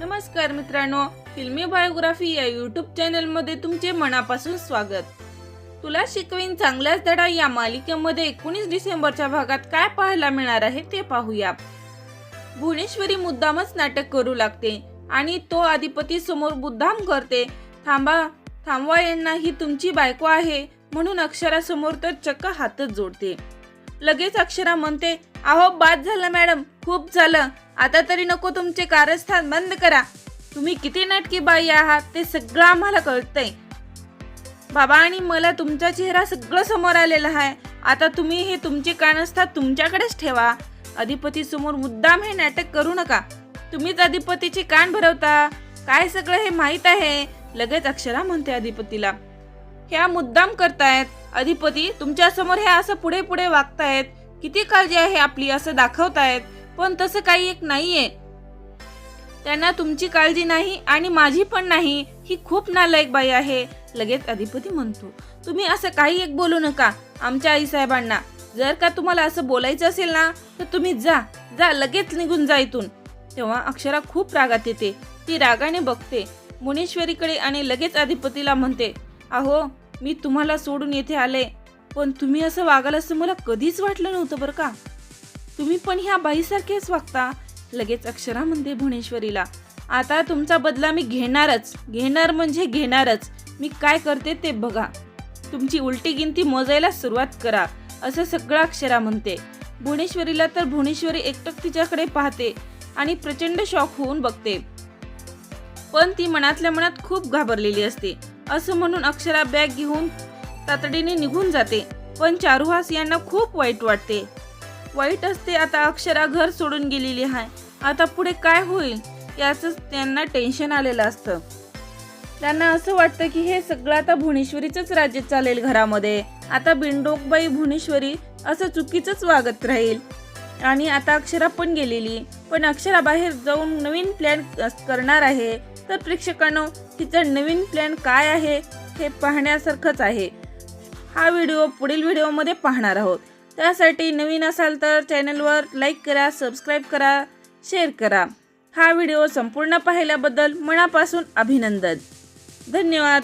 नमस्कार मित्रांनो फिल्मी बायोग्राफी या यूट्यूब चॅनलमध्ये तुमचे मनापासून स्वागत. तुला शिकवीन चांगलाच धडा या मालिकेमध्ये एकोणीस डिसेंबरच्या भागात काय पाहायला मिळणार आहे ते पाहूया. भुवनेश्वरी मुद्दामच नाटक करू लागते आणि तो अधिपती समोर मुद्दाम करते. थांबा थांबवा यांना ही तुमची बायको आहे म्हणून अक्षरासमोर तर चक्क हातच जोडते. लगेच अक्षरा म्हणते अहो बाद झालं मॅडम खूप झालं. आता तरी नको तुमचे कारस्थान बंद करा. तुम्ही किती नाटकी बाई आहात ते सगळं आम्हाला कळतंय. बाबा आणि मला तुमचा चेहरा सगळं समोर आलेला आहे. आता तुम्ही हे तुमचे कारस्थान तुमच्याकडेच ठेवा. अधिपती समोर मुद्दाम हे नाटक करू नका. तुम्हीच अधिपतीचे कान भरवता. काय सगळं हे माहीत आहे? लगेच अक्षरा म्हणते अधिपतीला. ह्या मुद्दाम करतायत. अधिपती तुमच्यासमोर हे असं पुढे पुढे वागतायत. किती काळजी आहे आपली असं दाखवतायत. पण तसं काही एक नाहीये. त्यांना तुमची काळजी नाही आणि माझी पण नाही. ही खूप नालायक बाई आहे. लगेच अधिपती म्हणतो तुम्ही असं काही एक बोलू नका आमच्या आईसाहेबांना. जर का तुम्हाला असं बोलायचं असेल ना तर तुम्ही जा जा लगेच निघून जा इथून. तेव्हा अक्षरा खूप रागात येते. ती रागाने बघते. मुनेश्वरीकडे आणि लगेच अधिपतीला म्हणते अहो मी तुम्हाला सोडून येथे आले. पण तुम्ही असं वागाल असं मला कधीच वाटलं नव्हतं बरं का? तुम्ही पण ह्या बाईसारखेच वागता? लगेच अक्षरा म्हणते भुवनेश्वरीला. आता तुमचा बदला मी घेणारच. घेणार म्हणजे घेणारच. मी काय करते ते बघा. तुमची उलटी गिनती मोजायला सुरुवात करा असं सगळं अक्षरा म्हणते. भुवनेश्वरीला तर भुवनेश्वरी एकटक तिच्याकडे पाहते आणि प्रचंड शॉक होऊन बघते. पण ती मनातल्या मनात खूप घाबरलेली असते. असं म्हणून अक्षरा बॅग घेऊन तातडीने निघून जाते. पण चारुहास यांना खूप वाईट वाटते. वाईट असते आता अक्षरा घर सोडून गेलेली आहे. आता पुढे काय होईल? याच त्यांना टेन्शन आलेलं असतं. त्यांना असं वाटतं की हे सगळं आता भुवनेश्वरीचंच राज्य चालेल घरामध्ये. आता बिंडोकबाई भुवनेश्वरी असं चुकीचंच वागत राहील. आणि आता अक्षरा पण गेलेली. पण अक्षरा बाहेर जाऊन नवीन प्लॅन करणार आहे. तर प्रेक्षकांनो तिचा नवीन प्लॅन काय आहे हे पाहण्यासारखंच आहे. हा व्हिडिओ पुढील व्हिडिओमध्ये पाहणार आहोत. त्यासाठी नवीन असाल तर चॅनलवर लाईक करा सबस्क्राईब करा शेअर करा. हा व्हिडिओ संपूर्ण पाहिल्याबद्दल मनापासून अभिनंदन. धन्यवाद.